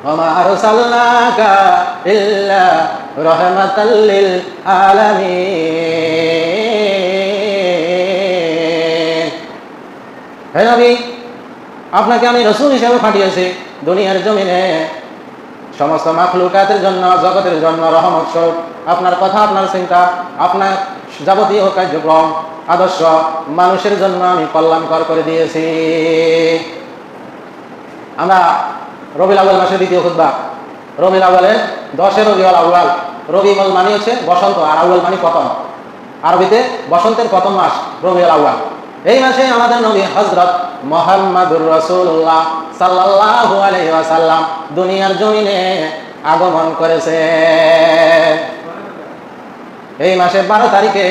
وما أرسلناك إلا رحمة للعالمين হে নবী আপনাকে আমি রসুল হিসেবে পাঠিয়েছি দুনিয়ার জমিনে সমস্ত মাখলুকাতের জন্য জগতের জন্য রহমত স্বরূপ আপনার কথা আপনার চিন্তা আপনার যাবতীয় কার্যক্রম আদর্শ মানুষের জন্য আমি কল্যাণকর করে দিয়েছি আমরা রবিল আউ্বাল মাসের দ্বিতীয় খুদ্া রবিল আউ্বালের দশে রবিউল আউ্বাল রবিউল মানে হচ্ছে বসন্ত, আর আউ্বাল মানে প্রথম। আরবিতে বসন্তের প্রথম মাস রবিউল আউ্বাল এই মাসে আমাদের নবী হজরত মোহাম্মদুর রসুল্লাহ সাল্লাল্লাহু আলাইহি ওয়াসাল্লাম দুনিয়ার জমিনে আগমন করেছে। এই মাসের বারো তারিখে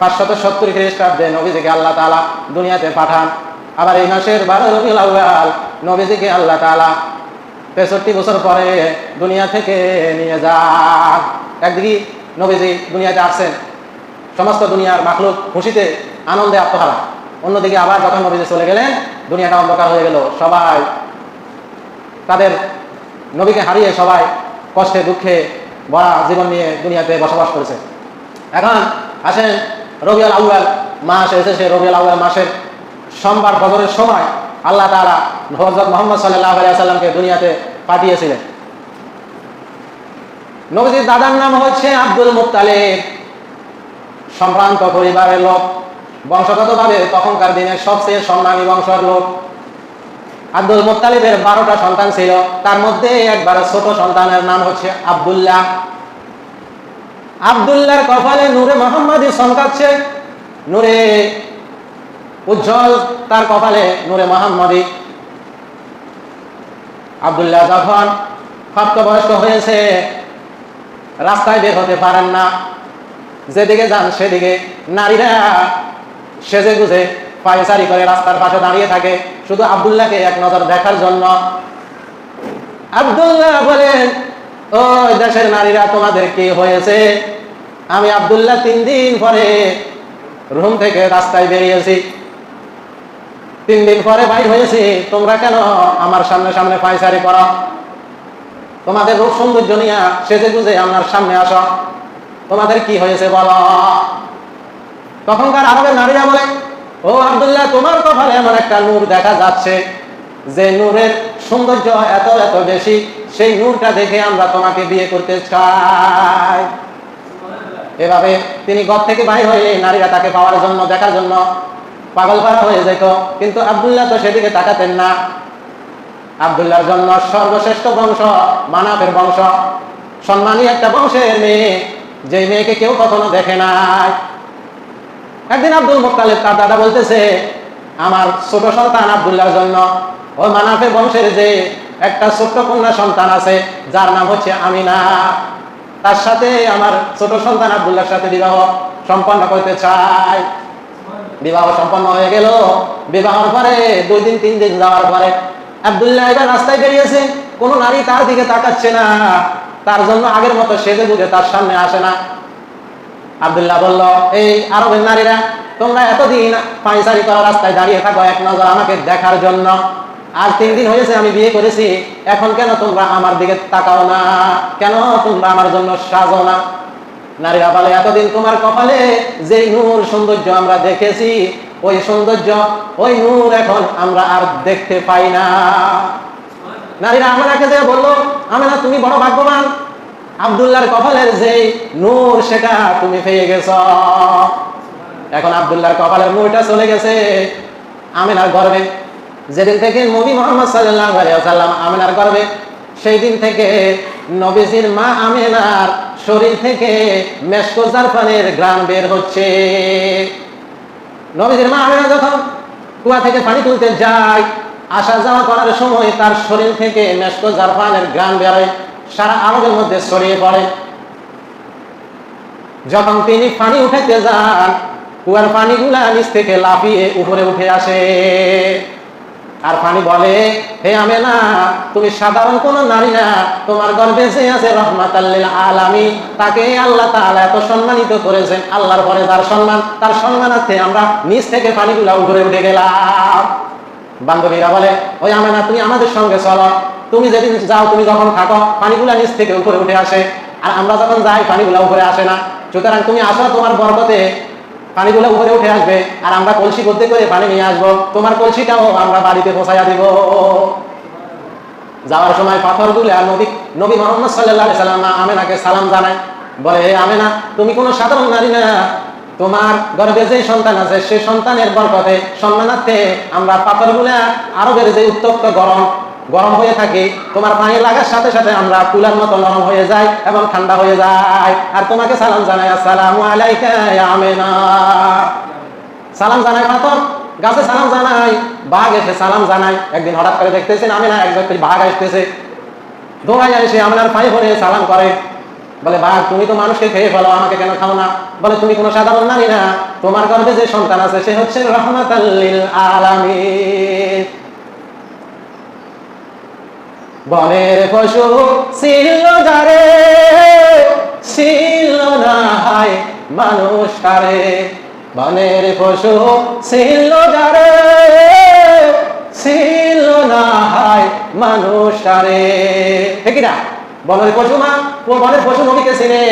পাঁচশত সত্তর খ্রিস্টাব্দে নবীজিকে আল্লাহ তালা দুনিয়াতে পাঠান। আবার এই মাসের বারো রবিউল আউয়াল নবীজিকে আল্লাহ তালা তেষট্টি বছর পরে দুনিয়া থেকে নিয়ে যান। একদিকে নবীজি দুনিয়াতে আসছেন, সমস্ত দুনিয়ার মাখলুক খুশিতে আনন্দে আত্মহারা। অন্যদিকে আবার যখন নবীজি চলে গেলেন, দুনিয়াটা অন্ধকার হয়ে গেল। সবাই তাদের নবীকে হারিয়ে সবাই কষ্টে, দুঃখে ভরা জীবন নিয়ে দুনিয়াতে বসবাস করেছে। এখন আসেন রবিউল আউয়াল মাস, এসেছে রবিউল আউয়াল মাসের সোমবার ফজরের সময় আল্লাহ তাআলা হযরত মুহাম্মদ সাল্লাল্লাহু আলাইহি সাল্লামকে দুনিয়াতে পাঠিয়েছিলেন। নবীজির দাদার নাম হচ্ছে আব্দুল মুত্তালিব। সম্ভ্রান্ত পরিবারের লোক, বংশগতভাবে তখনকার দিনের সবচেয়ে সম্মানী বংশের লোক। আব্দুল মুত্তালিবের বারোটা সন্তান ছিল, তার মধ্যে একবার ছোট সন্তানের নাম হচ্ছে আব্দুল্লাহ। আব্দুল্লাহর কপালে নূরে মোহাম্মদী সংকাচ্ছে নূরে উজ্জ্বল তার কপালে নূরে মোহাম্মদী। আব্দুল্লাহ যখন প্রাপ্তবয়স্ক হয়েছে, রাস্তায় বের হতে পারেন না। যেদিকে যান সেদিকে নারীরা সেজে গুজে পায়চারি করে রাস্তার পাশে দাঁড়িয়ে থাকে। শুধু আবদুল্লাহকে এক নজর দেখার জন্য। আবদুল্লাহ বলেন, ওই দেশের নারীরা তোমাদের কি হয়েছে? আমি আবদুল্লাহ তিন দিন পরে রুম থেকে রাস্তায় বেরিয়েছি। তিন দিন পরে বাইর হয়েছে। তোমরা কেন আমার সামনে সামনে পায়চারি করো? তোমাদের রূপ সৌন্দর্য নিয়ে সেজে গুজে আমার সামনে আসো। তোমাদের কি হয়েছে বলো? তখনকার আরবের নারীরা বলে, ও আবদুল্লাহ, তোমার কপালে এমন একটা নূর দেখা যাচ্ছে। যে নূরের সৌন্দর্য এত এত বেশি, সেই নূরটা দেখে আমরা তোমাকে বিয়ে করতে চাই। এভাবে তিনি ঘর থেকে বাইর হয়ে নারীরা তাকে পাওয়ার জন্য, দেখার জন্য পাগল পাড়া হয়ে যেত কিন্তু আবদুল্লাহ তো সেদিকে তাকাতেন না। আবদুল্লাহর জন্য সর্বশ্রেষ্ঠ বংশ, মানবের বংশ। সম্মানী একটা বংশের মেয়ে, যে মেয়েকে কেউ কখনো দেখে নাই। একদিন আব্দুল মোক্তালেব তার দাদা বলতেছে, আমার ছোট সন্তান আবদুল্লাহর জন্য। ওই মানাফের বংশের যে একটা ছোট্ট কন্যা সন্তান আছে, যার নাম হচ্ছে আমিনা। তার সাথে আমার ছোট সন্তান আবদুল্লাহর সাথে বিবাহ সম্পন্ন করতে চাই। বিবাহ সম্পন্ন হয়ে গেল। বিবাহর পরে, দুই দিন, তিন দিন যাওয়ার পরে আবদুল্লাহ এবার রাস্তায় বেরিয়েছে। কোনো নারী তার দিকে তাকাচ্ছে না। তার জন্য আগের মতো সেজে বুঝে তার সামনে আসে না। আবদুল্লাহ বলল, এই আরবের নারীরা, তোমরা এতদিন পাইসারি করা রাস্তায় দাঁড়িয়ে থাকো, এক নজর আমাকে দেখার জন্য। আর তিন দিন হয়েছে, আমি বিয়ে করেছি। এখন কেন তোমরা আমার দিকে তাকাও না? কেন তোমরা আমার জন্য সাজো না? নারীরা বলে এতদিন তোমার কপালে যে নূর সৌন্দর্য আমরা দেখেছি, ওই সৌন্দর্য, ওই নূর এখন আমরা আর দেখতে পাই না। নারীরা আমাকে যে বলল আমি না তুমি বড় ভাগ্যবান। আবদুল্লাহর কপালের যে নূর, সেটা তুমি পেয়ে গেছ। এখন আবদুল্লাহর কপালের নূরটা চলে গেছে আমিনার গর্বে। যেদিন থেকে নবী মোহাম্মদ ওয়াসাল্লাম আমিনার গর্বে, সেই দিন থেকে নবীজির মা আমিনার শরীর থেকে মেশকো জারফানের গ্রাম বের হচ্ছে। নবীজির মা আমিনা যখন কুয়া থেকে পানি তুলতে যায়, আসা যাওয়া করার সময় তার শরীর থেকে মেশকো জারফানের গ্রাম বেরোয় সারা আরবের মধ্যে ছড়িয়ে পড়ে। যখন তিনি পানি উঠাইতে যান, কুয়ার পানিগুলা নিচ থেকে লাফিয়ে উপরে উঠে আসে। আর পানি বলে, হে আমে না তুমি সাধারণ কোন নারী না। তোমার গর্ভে যে আছে রহমাত আলামী তাকে আল্লাহ তাআলা এত সম্মানিত করেছেন। আল্লাহর পরে তার সম্মান, তার সম্মানার্থে আমরা নিচ থেকে পানিগুলা উপরে উঠে গেলাম। বান্ধবীরা বলে, ওই আমে না তুমি আমাদের সঙ্গে চলো। তুমি যেদিন যাও, তুমি যখন থাকো পানিগুলা নিচ থেকে উপরে উঠে আসে। আর আমরা যখন যাই পানিগুলা উপরে আসে না। সুতরাং তুমি আসো তোমার বরকতে পানিগুলো উপরে উঠে আসবে, আর আমরা কলসি করতে করে পানি নিয়ে আসব। তোমার কলসিটাও আমরা বাড়িতে পৌঁছাইয়া দিব। যাওয়ার সময় পাথর গুলে আর নবী নবী মোহাম্মদ সাল্লাহ সাল্লাম আমেনাকে সালাম জানায়। বলে, হে আমেনা, তুমি কোনো সাধারণ নারী না। তোমার গর্ভে যে সন্তান আছে সেই সন্তানের বরকতে সম্মানার্থে আমরা পাথরগুলা আরবের যে উত্তপ্ত গরম গরম হয়ে থাকে, তোমার পানি লাগার সাথে সাথে আমরা কুলার মতো নরম হয়ে যায় এবং ঠান্ডা হয়ে যায় আর তোমাকে সালাম জানাই, আসসালামু সালাম জানাই পাথর গাছে সালাম জানাই, বাঘ এসে সালাম জানাই। একদিন হঠাৎ করে দেখতেছেন আমি না একজন বাঘ আসতেছে। দৌড়াই এসে আপনার পায়ে ভরে সালাম করে। বলে, বাঘ, তুমি তো মানুষকে খেয়ে ফেলো, আমাকে কেন খাও না? বলে, তুমি কোনো সাধারণ নারী না। তোমার গর্ভে যে সন্তান আছে, সে হচ্ছে রহমাতাল্লিল আলামিন। বনের পশু ছিল যারে, ছিল না হায় মানুষ তারে। বনের পশু ছিল যারে, ছিল না হায় মানুষ তারে। ঠিক না বনের পশু মা বনের পশু নবীকে চিনে,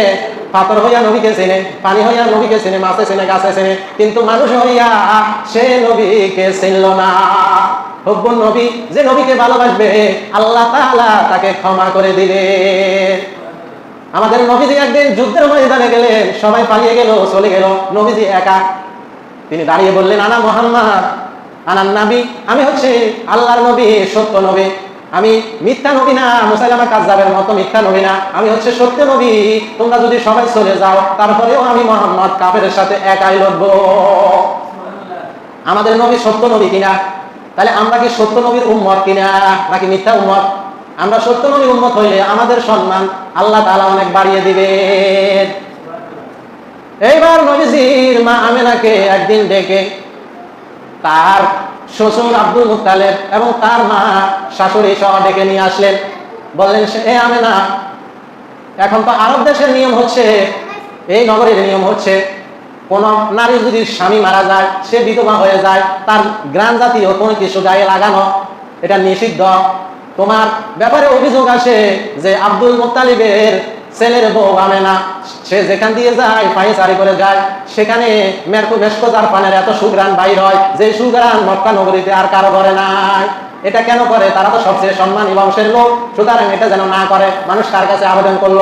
পাথর হইয়া নবীকে চিনে, পানি হইয়া নবীকে চিনে, মাছে চিনে, গাছে চিনে, কিন্তু মানুষ হইয়া সে নবীকে চিনল না। নবী, যে নবীকে ভালোবাসবে, আল্লাহ তাআলা তাকে ক্ষমা করে দিলেন আমাদের নবীজি একদিন যুদ্ধের ময়দানে গেলেন, সবাই পালিয়ে গেল, চলে গেল, নবীজি একা। তিনি দাঁড়িয়ে বললেন, আনা মোহাম্মদ, আনান নবী, আমি হচ্ছে আল্লাহর নবী, সত্য নবী। আমি মিথ্যা নবী না, মুসাইলামা কাজ্জাবের মতো মিথ্যা নবী না। আমি হচ্ছে সত্য নবী। তোমরা যদি সবাই চলে যাও, তারপরেও আমি মোহাম্মদ কাফেরের সাথে একাই লড়বো। আমাদের নবী সত্য নবী কিনা? তাহলে আমরা কি সত্য নবীর উম্মত কিনা, নাকি মিথ্যা উম্মত? আমরা সত্য নবীর উম্মত হইলে আমাদের সম্মান আল্লাহ তাআলা অনেক বাড়িয়ে দিবেন এইবার নবীজির মা আমেনাকে একদিন ডেকে তার শ্বশুর আব্দুল মুতালেব এবং তার মা শাশুড়ি সহ ডেকে নিয়ে আসলেন। বললেন এ আমেনা, এখন তো আরব দেশের নিয়ম হচ্ছে, এই নগরের নিয়ম হচ্ছে, কোন নারী যদি স্বামী মারা যায়, সে বিধবা হয়ে যায়, তার গ্রাম জাতীয় কোনো কিছু গায়ে লাগানো, এটা নিষিদ্ধ। তোমার ব্যাপারে অভিযোগ আসে যে আব্দুল মোত্তালিবের ছেলের বউ আমেনা সে যেখান দিয়ে যায়, পায়ে চারি করে যায়, সেখানে মেরকু বেশকো যার পানের এত সুগ্রান বাইর হয়, যে সুগ্রান মক্কা নগরীতে আর কারও করে নাই। এটা কেন করে? তারা তো সবচেয়ে সম্মানী বংশের লোক। সুতরাং এটা যেন না করে। মানুষ কার কাছে আবেদন করল?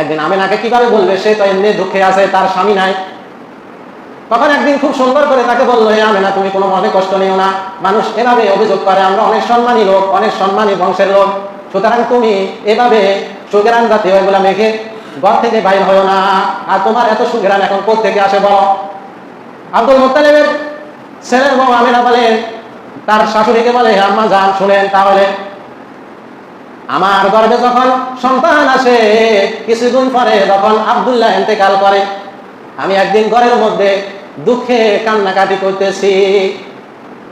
একদিন আমেনাকে কীভাবে বলবে? সে তো এমনি দুঃখে আছে, তার স্বামী নাই। তখন একদিন খুব সুন্দর করে তাকে বলল হে আমেনা, তুমি কোনো ভাবে কষ্ট নিও না। মানুষ এভাবে অভিযোগ করে, আমরা অনেক সম্মানী লোক, অনেক সম্মানী বংশের লোক। সুতরাং তুমি এভাবে সুগেরান জাতীয় এগুলা মেখে ঘর থেকে বাইর হয়েও না। আর তোমার এত সুগেরান এখন থেকে আসে বলো? আব্দুল মোত্তালেবের ছেলের বউ আমেনা বলেন তার শাশুড়িকে বলে, "হে আম্মা, যান, শুনেন তাহলে। আমার গর্বে যখন সন্তান আসে, কিছুদিন পরে যখন আব্দুল্লাহ ইন্তেকাল করে, আমি একদিন ঘরের মধ্যে দুঃখে কান্নাকাটি করতেছি।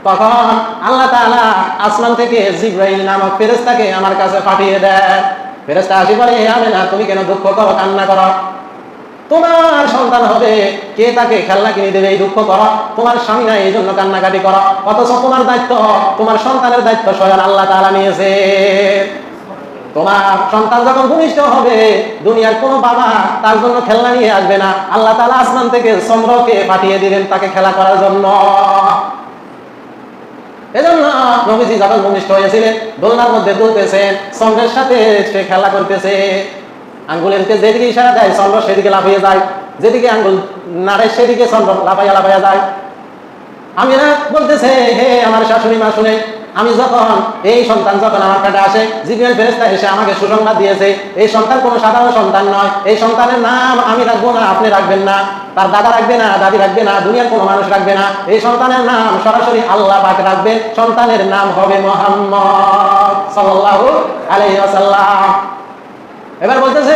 তখন আল্লাহ তাআলা আসমান থেকে জিব্রাইল নামক ফেরেশতাকে আমার কাছে পাঠিয়ে দেয় ফেরেশতা আসি বলে, হে আমেনা, তুমি কেন দুঃখ করো, কান্না করো? তোমার সন্তান হবে, কে তাকে খেলনা কিনে দেবে এই দুঃখ করো? তোমার স্বামী নাই এই জন্য কান্নাকাটি করো। অথচ তোমার দায়িত্ব, তোমার সন্তানের দায়িত্ব স্বয়ং আল্লাহ তাআলা নিয়েছে। তোমার সন্তান যখন হবে, দুনিয়ার কোন বাবা তার জন্য খেলনা নিয়ে আসবে না। আল্লাহ তালা আসমান থেকে চন্দ্রকে পাঠিয়ে দিলেন তাকে খেলা করার জন্য। এজন্য নবীজি যখন ভূমিষ্ঠ হয়েছিলেন দোলনার মধ্যে দুলতেছেন চন্দ্রের সাথে সে খেলা করতেছে। আঙ্গুলের দিকে যেদিকে ইশারা দেয়, চন্দ্র সেদিকে লাফিয়ে যায়। যেদিকে আঙ্গুল নাড়ে, সেদিকে চন্দ্র লাফাইয়া লাফাইয়া যায়। আমি না বলতেছে, হে আমার শাশুড়ি মা শুনে আমি যখন এই সন্তান যখন আমার কাছে আসে জিবিএল ফেরেস্তা এসে আমাকে সুসংবাদ দিয়েছে, এই সন্তান কোনো সাধারণ সন্তান নয়, এই সন্তানের নাম আমি রাখব না, আপনি রাখবেন না, তার দাদা রাখবে না, দাদি রাখবে না, দুনিয়ার কোনো মানুষ রাখবে না, এই সন্তানের নাম সরাসরি আল্লাহ পাক রাখবে সন্তানের নাম হবে মোহাম্মদ সাল্লাল্লাহু আলাইহি এবার বলতেছে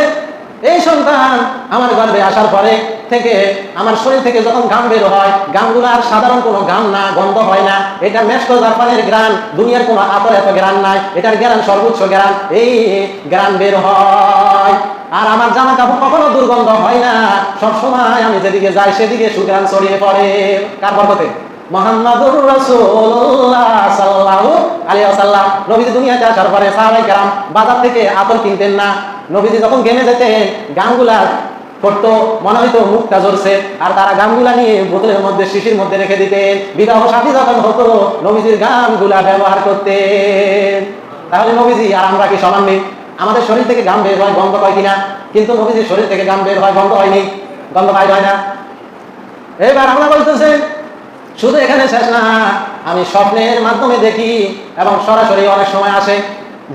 এই সন্তান আমার গর্ভে আসার পরে থেকে আমার শরীর থেকে যখন ঘাম বের হয়, ঘামগুলো আর সাধারণ কোনো ঘাম না, গন্ধ হয় না। এটা মেসকো জাপানের গ্রান দুনিয়ার কোনো আতর এত গ্রান নাই। এটার গ্রান সর্বোচ্চ গ্রান এই গ্রান বের হয়। আর আমার জামা কাপড় কখনো দুর্গন্ধ হয় না। সবসময় আমি যেদিকে যাই, সেদিকে সুগ্রান ছড়িয়ে পড়ে। কার বরকতে? মোহাম্মদুর রাসূলুল্লাহ সাল্লাল্লাহু আলী আসাল্লাম নবীজি দুনিয়াতে আসার পরে সাহাবাই কেরাম বাজার থেকে আতর কিনতেন না। নবীজি যখন গেমে যেতেন গানগুলা করতো মনে হইতো মুখটা জ্বলছে। আর তারা গানগুলা নিয়ে বোতলের মধ্যে, শিশির মধ্যে রেখে দিতেন। বিবাহ সাথী যখন হতো, নবীজির গানগুলা ব্যবহার করতেন। তাহলে নবীজি, আর আমরা কি সমান নেই? আমাদের শরীর থেকে গাম বের হয়, গন্ধ হয় কিনা? কিন্তু নবীজির শরীর থেকে গাম বের হয়, গন্ধ হয়নি। গন্ধ বাইর হয় না। এবার আমরা বলতেছে, শুধু এখানে শেষ না, আমি স্বপ্নের মাধ্যমে দেখি এবং সরাসরি অনেক সময় আসে।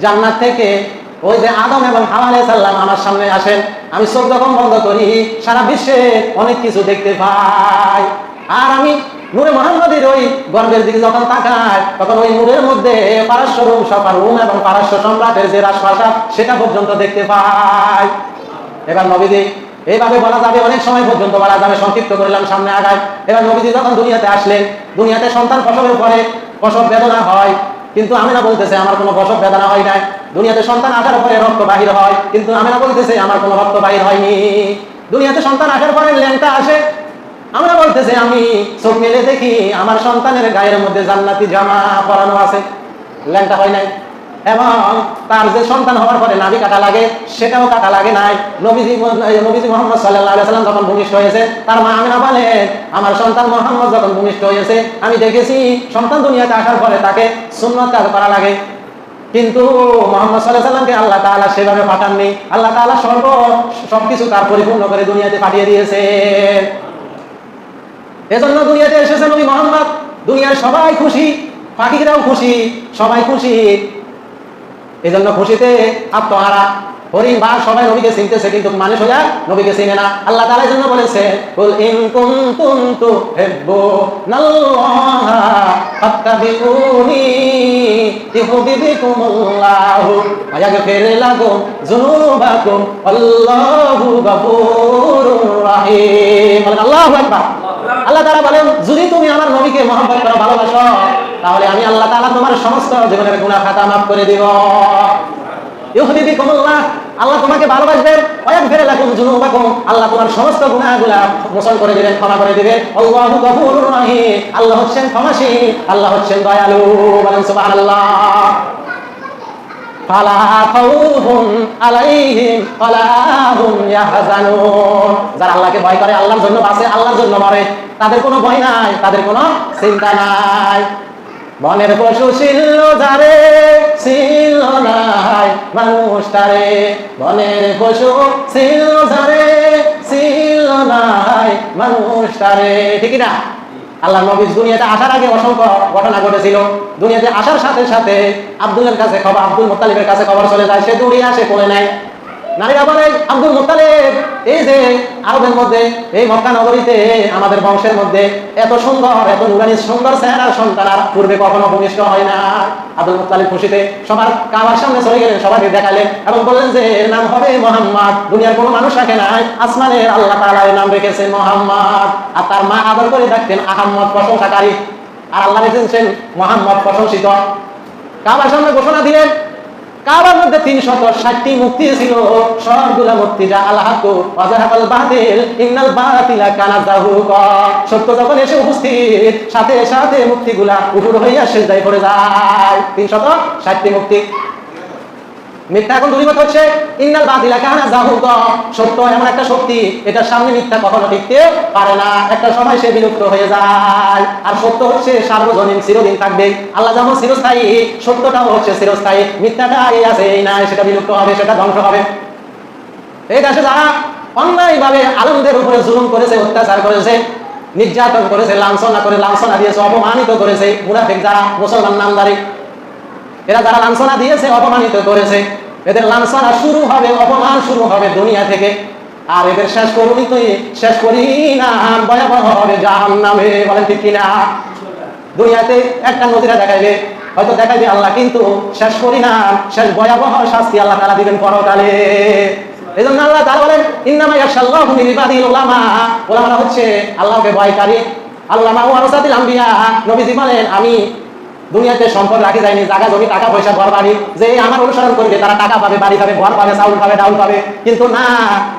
জান্নাত থেকে ওই যে আদম এবং হাওয়া সালাম আমার সামনে আসেন। আমি চোখ যখন বন্ধ করি, সারা বিশ্বে অনেক কিছু দেখতে পাই। আর আমি নূরে মোহাম্মদের ওই গর্বের দিকে যখন তাকাই, তখন ওই নূরের মধ্যে পারস্য রুম সফা রুম এবং পারস্য সম্রাটের যে রাজপ্রাসাদ, সেটা পর্যন্ত দেখতে পাই। এবার নবীজি, এইভাবে বলা যাবে, অনেক সময় পর্যন্ত বলা যাবে, সংক্ষিপ্ত করলাম সামনে আগায়। এবার নবীজি যখন দুনিয়াতে আসলেন, দুনিয়াতে সন্তান প্রসবের পরে প্রসব বেদনা হয়। কিন্তু আমি না বলতেছে, আমার কোনো প্রসব বেদনা হয় নাই। দুনিয়াতে সন্তান আসার পরে রক্ত বাহির হয়, কিন্তু আমিনা বলতেছে, আমার কোনো রক্ত বাহির হয়নি। দুনিয়াতে সন্তান আসার পরে ল্যাংটা আসে। আমরা বলতেছে, আমি চোখ মেলে দেখি আমার সন্তানের গায়ের মধ্যে জান্নাতি জামা পরানো আছে। ল্যাংটা হয় নাই। এবং তার যে সন্তান হওয়ার পরে নাভি কাটা লাগে, সেটাও কাটা লাগে নাই। নবীজি নবীজি মোহাম্মদ সাল্লাহ সাল্লাম যখন ভূমিষ্ঠ হয়েছে, তার মা আমিনা বলেন আমার সন্তান মোহাম্মদ যখন ভূমিষ্ঠ হয়েছে, আমি দেখেছি সন্তান দুনিয়াতে আসার পরে তাকে সুন্নত কাজ করা লাগে। কিন্তু মোহাম্মদ সাল্লাহ সাল্লামকে আল্লাহ তালা সেভাবে পাঠাননি। আল্লাহ তালা সর্ব সবকিছু তার পরিপূর্ণ করে দুনিয়াতে পাঠিয়ে দিয়েছে। এজন্য দুনিয়াতে এসেছেন ওই মোহাম্মদ। দুনিয়ার সবাই খুশি, পাখিরাও খুশি, সবাই খুশি। এজন্য খুশিতে আত্মহারা। হরিণ বা সবাই নবীকে চিনতেছে কিন্তু মানুষ হইয়া নবীকে চিনে না। আল্লাহ তাআলা জন্য বলেছে কুল ইন কুনতুম তুহিব্বুনাল্লাহা ফাত্তাবিউনি ইউহিব্বুকুমুল্লাহু ওয়া লাকুম যুনুবাকুম আল্লাহু গফুরুর রহিম। আল্লাহু আকবার। আল্লাহ তাআলা বলেন যদি তুমি আমার নবীকে মহব্বত করো ভালোবাসো তাহলে আমি আল্লাহ তাআলা তোমার সমস্ত জীবনের গুনাহ খাতা মাফ করে দিব। আল্লাহ তোমাকে ভালোবাসবেন আল্লাহ তোমার সমস্ত করে দিবেন, ক্ষমা করে আল্লাহু হচ্ছেন ক্ষমাশীল, আল্লাহ হচ্ছেন দয়ালু, বলেন যারা আল্লাহকে ভয় করে, আল্লাহর জন্য বাঁচে, আল্লাহর জন্য মরে, তাদের কোনো ভয় নাই, তাদের কোনো চিন্তা নাই। বনের পশু ছিল যারে ছিল নাই মানুষ তারে। বনের পশু ছিল যারে ছিল নাই মানুষ তারে। ঠিক না আল্লাহ নবী দুনিয়াতে আসার আগে অসংখ্য ঘটনা ঘটেছিল। দুনিয়াতে আসার সাথে সাথে আব্দুলের কাছে খবর, আব্দুল মোত্তালিবের কাছে খবর চলে যায়। সে দৌড়িয়ে আসে পড়ে নেয় নারীরা বলে আব্দুল মোত্তালেব, এই যে আরবের মধ্যে, এই মক্কা নগরীতে আমাদের বংশের মধ্যে এত সুন্দর, এত নুরানি সুন্দর চেহারার সন্তান আর পূর্বে কখনো ভূমিষ্ঠ হয় না। আব্দুল মোত্তালিব খুশিতে সবার কাবার সামনে চলে গেলেন, সবাইকে দেখালেন এবং বললেন যে, এর নাম হবে মোহাম্মদ। দুনিয়ার কোনো মানুষ রাখে নাই। আসমানের আল্লাহ তাআলা এর নাম রেখেছে মোহাম্মদ। আর তার মা আদর করে ডাকতেন আহম্মদ প্রশংসাকারী। আর আল্লাহ রেখেছেন মোহাম্মদ প্রশংসিত। কাবার সামনে ঘোষণা দিলেন কাবার মধ্যে তিনশত ষাটটি মুক্তি ছিল। সবগুলা মুক্তি যা আল্লাহ ওয়াজাহাকাল বাতিল, ইন্নাল বাতিলা কানা জাহুকা সত্য যখন এসে উপস্থিত, সাথে সাথে মুক্তিগুলা উপর হইয়া সেজদায় পড়ে যায়। তিনশত ষাটটি মুক্তি মিথ্যা এখন দূরীভূত হচ্ছে? ইন্নাল বাতিলা কানা জাহুকা সত্য, এমন একটা শক্তি, এটার সামনে মিথ্যা কখনো টিকতে পারে না। একটা সময় সে বিলুপ্ত হয়ে যায়। আর সত্য হচ্ছে, সার্বজনীন চিরদিন থাকবে। আল্লাহ যেমন চিরস্থায়ী, সত্যটাও হচ্ছে চিরস্থায়ী। মিথ্যাটা এই আছে, এই নাই, সেটা বিলুপ্ত হবে, সেটা ধ্বংস হবে। এই দেশে যারা অন্যায়ভাবে আলমদের উপরে জুলুম করেছে, অত্যাচার করেছে, নির্যাতন করেছে, লাঞ্ছনা করে, লাঞ্ছনা দিয়েছে, অপমানিত করেছে, মুনাফিক যারা মুসলমান নামদারি এরা যারা লাঞ্ছনা দিয়েছে, অপমানিত করেছে, এদের লাঞ্ছনা শুরু হবে, অপমান শুরু হবে দুনিয়া থেকে। আর এদের শেষ করুনি তুই, শেষ করি না, ভয়াবহ হবে জাহান নামে বলেন ঠিক কিনা? দুনিয়াতে একটা নদীরা দেখাইবে, হয়তো দেখাইবে আল্লাহ, কিন্তু শেষ করি না, শেষ ভয়াবহ শাস্তি আল্লাহ তারা দিবেন পরকালে। এই জন্য আল্লাহ তারা বলেন, ইন্নামা ইয়াশাল্লাহু মিন ইবাদিল উলামা হচ্ছে আল্লাহকে ভয়কারী। আল্লামা ওয়ারাসাতিল আম্বিয়া নবীজি বলেন, আমি দুনিয়াতে সম্পদ রাখি যায়নি, জায়গা, জমি, টাকা, পয়সা, ঘর, বাড়ি, যে আমার অনুসরণ করবে, তারা টাকা পাবে, বাড়ি পাবে, ঘর পাবে, চাউল পাবে, ডাউল পাবে। কিন্তু না,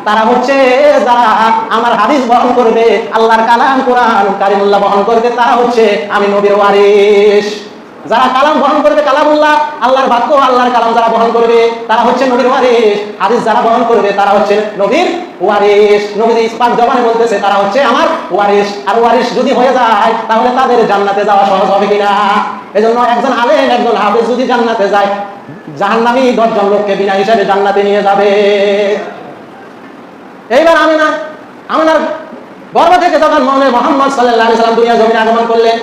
তারা হচ্ছে যারা আমার হাদিস বহন করবে, আল্লাহর কালাম কোরআন, কারিমুল্লাহ বহন করবে, তারা হচ্ছে আমি নবীর ওয়ারিস যারা কালাম বহন করবে, কালামুল্লাহ আল্লাহর বাক্য আল্লাহর কালাম যারা বহন করবে, তারা হচ্ছে নবীর ওয়ারিস হাদিস যারা বহন করবে, তারা হচ্ছে নবীর ওয়ারিস নবীর ইসপাক জবানে বলতেছে, তারা হচ্ছে আমার ওয়ারিস আর ওয়ারিস যদি হয়ে যায়, তাহলে তাদের জান্নাতে যাওয়া সহজ হবে কিনা? এজন্য একজন আলেম, একজন হাফেজ যদি জান্নাতে যায়, জাহান্নামী দশজন লোককে বিনা হিসাবে জান্নাতে নিয়ে যাবে। এইবার আমি না আমিনার গর্ব থেকে যখন মনে মোহাম্মদ সাল্লাহ সাল্লাম দুনিয়া জমিনে আগমন করলেন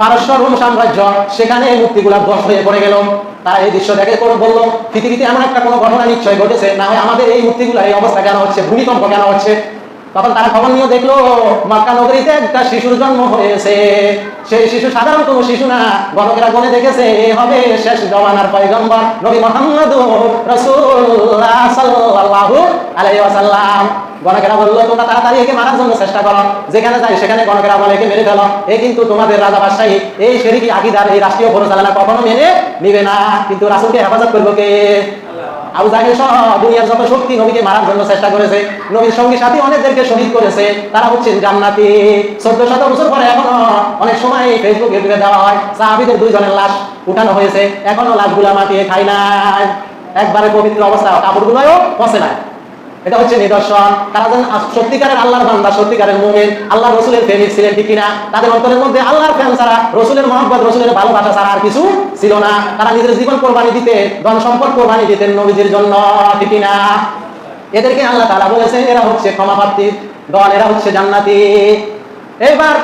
পারস্য রোম সাম্রাজ্য, সেখানে এই মূর্তিগুলা বস হয়ে পড়ে গেল। তারা এই দৃশ্য দেখে করে বলল, পৃথিবীতে এমন একটা কোনো ঘটনা নিশ্চয় ঘটেছে, না হয় আমাদের এই মূর্তিগুলা এই অবস্থা কেন হচ্ছে, ভূমিকম্প কেন হচ্ছে? তখন তারা খবর নিয়ে দেখল, মক্কা নগরীতে একটা শিশুর জন্ম হয়েছে। সেই শিশু সাধারণ কোনো শিশু না। গণকেরা গনে দেখেছে, এ হবে শেষ জমানার পয়গম্বর নবী মোহাম্মদ রাসূলুল্লাহ সাল্লাল্লাহু আলাইহি ওয়াসাল্লাম। গণকেরা বলল তোমরা তাড়াতাড়ি একে মারার জন্য চেষ্টা করো। যেখানে যাই, সেখানে গণকেরা বলে একে মেরে ফেলো। এ কিন্তু তোমাদের এই শেরিকি আকিদার এই রাষ্ট্রীয় পরিচালনা কখনো মেনে নিবে না। কিন্তু রাসূলকে হেফাজত করব কে? তারা শত বছর পরে এখনও অনেক সময় ফেসবুক দেওয়া হয়। উঠানো হয়েছে। এখনও খাই নাই। একবারে পবিত্র অবস্থা কাপড়গুলোও পচে নাই। এটা হচ্ছে নিদর্শন। তারা যেন সত্যিকারের আল্লাহর বান্দা, সত্যিকারের মুমিন আল্লাহ রসুলের প্রেমিক ছিলেন ঠিক কিনা, তাদের অন্তরের মধ্যে আল্লাহর প্রেম ছাড়া রসুলের মহব্বত, রসুলের ভালোবাসা ছাড়া আর কিছু ছিল না। তারা নিজের জীবন কোরবানি দিতে ধন সম্পদ কোরবানি দিতেন নবীজির জন্য, ঠিক কিনা? এদেরকে আল্লাহ তারা বলেছেন, এরা হচ্ছে ক্ষমাপ্রাপ্তি দল, এরা হচ্ছে জান্নাতি। এইবার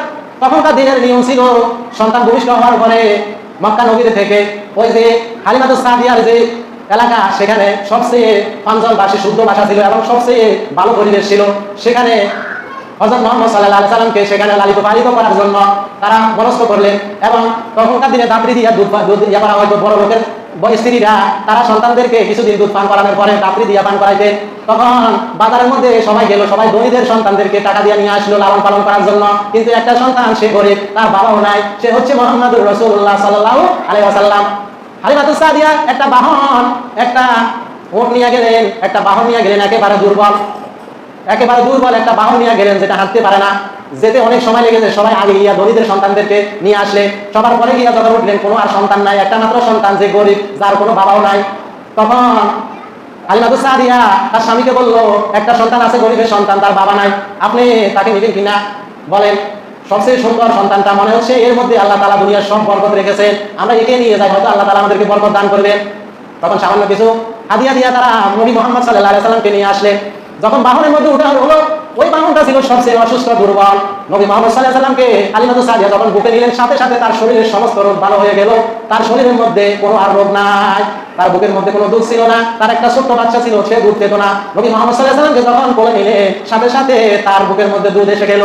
তখনকার দিনের নিয়ম ছিল, সন্তান ভূমিষ্ঠ হওয়ার পরে মক্কা নবীর থেকে ওই যে হালিমাতুস সাদিয়ার যে এলাকা, সেখানে সবচেয়ে পাঞ্জল ভাষী শুদ্ধ ভাষা ছিল এবং সবচেয়ে ভালো পরিবেশ ছিল। সেখানে হজরত মোহাম্মদ সাল্লাহ আলি সাল্লামকে সেখানে লালিত পালিত করার জন্য তারা মনস্থ করলেন এবং তখনকার দিনে দাপড়ি দিয়া দুধ দুধ করা হয়তো বড় লোকের স্ত্রীরা তারা সন্তানদেরকে কিছুদিন দুধ পান করানোর পরে দাপড়ি দিয়া পান করাইতেন তখন বাজারের মধ্যে সবাই গেল, সবাই ধনীদের সন্তানদেরকে টাকা দিয়ে নিয়ে আসলো লালন পালন করার জন্য। কিন্তু একটা সন্তান, সে গরিব, তার বাবাও নাই, সে হচ্ছে মোহাম্মদুর রসুল্লাহ সাল্লাহ আলাইহি ওয়াসাল্লাম। হালিমাতুস সাদিয়া একটা বাহন, একটা ওট নিয়ে গেলেন, একটা বাহন নিয়ে গেলেন, একেবারে দুর্বল। একেবারে দুর্বল একটা বাহন নিয়ে গেলেন, যেটা হাঁটতে পারে না। যেতে অনেক সময় লেগেছে সবাই আগে গিয়া ধনীদের সন্তানদেরকে নিয়ে আসলে। সবার পরে গিয়া যখন উঠলেন, কোনো আর সন্তান নাই, একটা মাত্র সন্তান, যে গরিব, যার কোনো বাবাও নাই। তখন আলিমাদু সাদিয়া তার স্বামীকে বলল, একটা সন্তান আছে, গরিবের সন্তান, তার বাবা নাই। আপনি তাকে নিবেন কিনা? বলেন। সবচেয়ে সুন্দর সন্তানটা মনে হচ্ছে, এর মধ্যে আল্লাহ তালা দুনিয়ার সব বরকত রেখেছেন। আমরা একে নিয়ে যাই, হয়তো আল্লাহ তালা আমাদেরকে বরকত দান করবেন। তখন সামান্য কিছু হাদিয়া দিয়া তারা নবী মোহাম্মদ সাল্লাহ সাল্লামকে নিয়ে আসলেন যখন বাহনের মধ্যে উঠা হলো, ওই বাহনটা ছিল সবচেয়ে অসুস্থ, দুর্বল। নবী মোহাম্মদ সাল্লাহ সাল্লামকে আলিমাদু সাদিয়া যখন বুকে নিলেন, সাথে সাথে তার শরীরের সমস্ত রোগ ভালো হয়ে গেল। তার শরীরের মধ্যে কোনো আর রোগ নাই। তার বুকের মধ্যে কোনো দুধ ছিল না। তার একটা ছোট্ট বাচ্চা ছিল, সে দুধ পেত না। নবী মোহাম্মদ সাল্লাহ সাল্লামকে যখন কোলে নিলেন সাথে সাথে তার বুকের মধ্যে দুধ এসে গেল।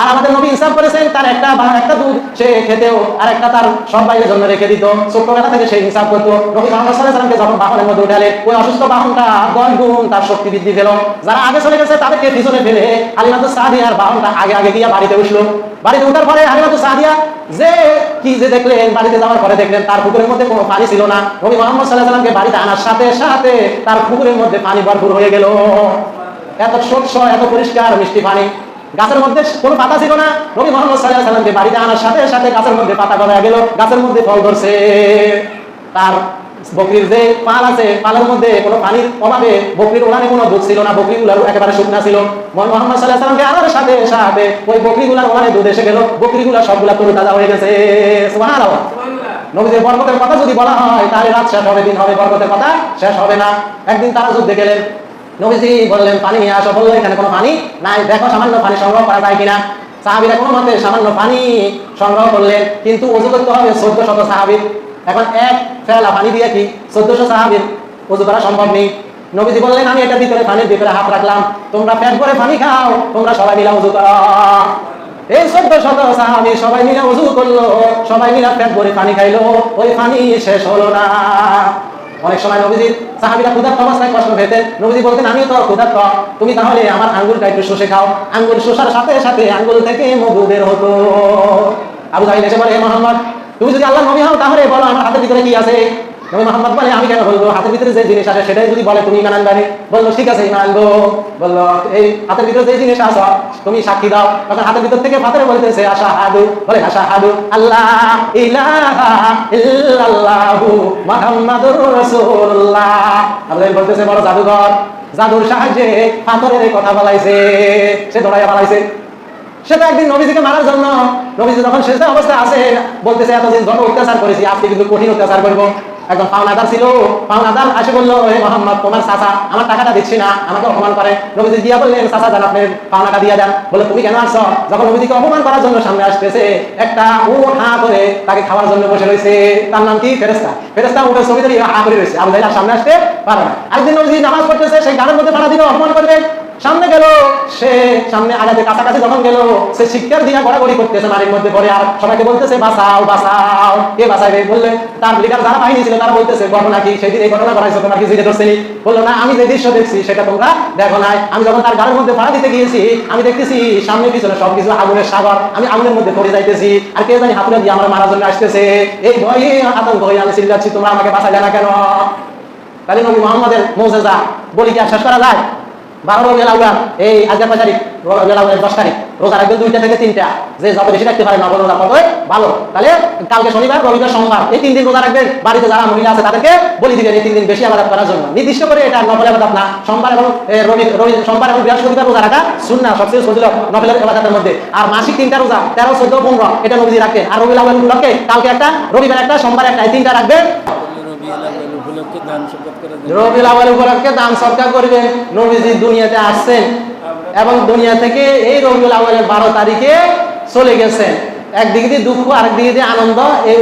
আর আমাদের নবী ইনসাফ করেছেন, তার একটা বা একটা দুধ, সে খেতেও, আর একটা তার সব বাইরের জন্য রেখে দিত। ছোট্টবেলা থেকে সে ইনসাফ করতো। নবী মোহাম্মদ সাল্লাহ সাল্লামকে যখন বাহনের মধ্যে উঠালে, ওই অসুস্থ বাহনটা দশ গুণ, তার শক্তি বৃদ্ধি পেল। যারা আগে চলে গেছে, তাদেরকে পিছনে ফেলে আলিমাতু সাদিয়ার বাহনটা আগে আগে গিয়ে বাড়িতে উঠল। বাড়িতে উঠার পরে আলিমাতু সাদিয়া যে কি যে দেখলেন, বাড়িতে যাওয়ার পরে দেখলেন, তার পুকুরের মধ্যে কোনো পানি ছিল না। নবী মোহাম্মদ সাল্লাহ সাল্লামকে বাড়িতে আনার সাথে সাথে তার পুকুরের মধ্যে পানি ভরপুর হয়ে গেল। এত স্বচ্ছ, এত পরিষ্কার মিষ্টি পানি। গাছের মধ্যে কোনো পাতা ছিল না। নবী মোহাম্মদ সাল্লাহ সাল্লামকে বাড়িতে আনার সাথে সাথে গাছের মধ্যে পাতা গলায় গেল গাছের মধ্যে ফল ধরছে। তার বকরির যে পাল আছে পালের মধ্যে কোনো পানির অভাবে বকরির ওলানে কোনো দুধ ছিল না বকরিগুলার একেবারে শুকনা ছিল। মন মোহাম্মদ সাল্লাহ সাল্লামকে আনার সাথে সাথে ওই বকরিগুলার ওলানে দুধ এসে গেল বকরিগুলা সবগুলা তরু তাজা হয়ে গেছে। নবীদের বরকতের কথা যদি বলা হয় তাহলে রাত শেষ হবে দিন হবে বরকতের কথা শেষ হবে না। একদিন তারা যুদ্ধে গেলেন। নবীজি বললেন, পানি নিয়ে আসো। বলল এখানে কোনো পানি নাই। দেখো, সামান্য পানি সংগ্রহ করা যায় কিনা? সাহাবিরা কোনো মতে সামান্য পানি সংগ্রহ করলেন, কিন্তু অজু করতে হবে চোদ্দ শত সাহাবির। এখন এক ফেলা পানি দিয়ে কি চোদ্দশো সাহাবির অজু করা সম্ভব নেই? নবীজি বললেন, আমি এটা ভিতরে পানির ভিতরে হাত রাখলাম। তোমরা পেট করে পানি খাও, তোমরা সবাই মিলে উজু করো। এই চোদ্দ শত সাহাবি সবাই মিলে উজু করল, সবাই মিলে পেট ভরে পানি খাইলো। ওই পানি শেষ হলো না। অনেক সময় নবীজি সাহাবিরা ক্ষুধার্ত নাই কষ্ট পেতেন নবীজি বলতেন, আমিও তো ক্ষুধার্ত। তুমি তাহলে আমার আঙ্গুলটা একটু শুষে খাও। আঙ্গুল শুষার সাথে সাথে আঙ্গুল থেকে মধু বের হতো। আবু জাহিল এসে বলে, হে মোহাম্মদ, তুমি যদি আল্লাহ নবী হও তাহলে বলো আমার হাতের ভিতরে কি আছে? নবী মোহাম্মদ বলে, আমি কেন বলব? হাতের ভিতরে যে জিনিস আছে সেটাই যদি বলে, তুমি ইমান আনবানি? বলল, ঠিক আছে, ইমান আনব। বলল, এই হাতের ভিতরে যে জিনিস আছে তুমি সাক্ষী দাও। তখন হাতের ভিতর থেকে ফাতের বলতেছে আশা হাদু বলে আশা হাদু আল্লাহ ইলাহা ইল্লাল্লাহু রাসূলুল্লাহ। আল্লাহ বলতেছে, বড় জাদুঘর। জাদুর সাহায্যে ফাতরের কথা বলাইছে, সে দৌড়াইয়া বলাইছে সে তো একদিন নবীজিকে মারার জন্য, নবীজি যখন শেষ অবস্থা আছে বলতেছে, এতদিন যত অত্যাচার করেছি, আজকে কিন্তু কঠিন অত্যাচার করব। একদম পাওনাদার ছিল, পাওনাদার আসে বলল হে মোহাম্মদ, তোমার চাচা আমার টাকাটা দিচ্ছি না, আমাকে অপমান করে। নবীজি দিয়া বললেন, চাচা যান আপনি পাওনাটা দিয়ে দেন। বলে, তুমি কেন আসছো? যখন নবীজিকে অপমান করার জন্য সামনে আসতেছে, একটা উট হা করে তাকে খাওয়ার জন্য বসে রয়েছে। তার নাম কি? ফেরেস্তা ফেরেস্তা উঠে ছবি ধরে হা করে রয়েছে। আবু সামনে আসতে পারে না। আরেকদিন নবীজি নামাজ পড়তেছে, সেই গানের মধ্যে পাড়া দিবে অপমান করবে। সামনে গেল, সে সামনে আগাতে কাছাকাছি যখন গেল, সে শিক্ষার দিয়া গড়াগড়ি করতেছে বাড়ির মধ্যে পড়ে, আর সবাইকে বলতেছে, বাঁচাও বাঁচাও। কে বাঁচাইবে বললে তার লিডার যারা বাহিনী ছিল, তারা বলতেছে, ঘটনা কি? সেদিন এই ঘটনা ঘটাইছো, তোমার কি জিজ্ঞেস করছিলি বলল, না, আমি যে দৃশ্য দেখছি, সেটা তোমরা দেখো নাই। আমি যখন তার গাড়ির মধ্যে ভাড়া দিতে গিয়েছি, আমি দেখতেছি সামনে পিছনে সবকিছু আগুনের সাগর। আমি আগুনের মধ্যে পড়ে যাইতেছি, আর কে জানি হাতুড়ে দিয়ে আমার মারার জন্য আসতেছে। এই ভয়ে আতঙ্ক হয়ে আমি চিল্লাচ্ছি তোমরা আমাকে বাঁচাইলে না কেন? তাহলে নবী মোহাম্মদের মৌজেজা বলি কি আর শেষ করা যায়? বারো এই দশ তারিখ। দুইটা থেকে তিনটা। যে রাখতে পারে ভালো। তাহলে কালকে শনিবার, রবিবার, সোমবার, এই তিন দিন রোজা রাখবেন। বাড়িতে যারা মহিলা আছে, তাদেরকে বলি দিবেন এই তিন দিন বেশি আবাদ করার জন্য। নির্দিষ্ট করে এটা আবাদ না, সোমবার এবং রবি রবি সোমবার এবং বৃহস্পতিবার রোজা রাখা সুন্না সবচেয়ে সজিল নফলের আবাদের মধ্যে। আর মাসিক তিনটা রোজা, তেরো, চোদ্দ, পনেরো, এটা নবীজি রাখবেন। আর রবিউল উপলক্ষে কালকে একটা, রবিবার একটা, সোমবার একটা, এই তিনটা রাখবেন। উপলক্ষে দান করে রবিউল আউয়াল উপলক্ষে দান সরকার করবেন নবীজি দুনিয়াতে আসছেন এবং দুনিয়া থেকে এই রবিউল আউয়ালের বারো তারিখে চলে গেছেন। একদিকে দিয়ে দুঃখ, আরেকদিকে দিয়ে আনন্দ, এই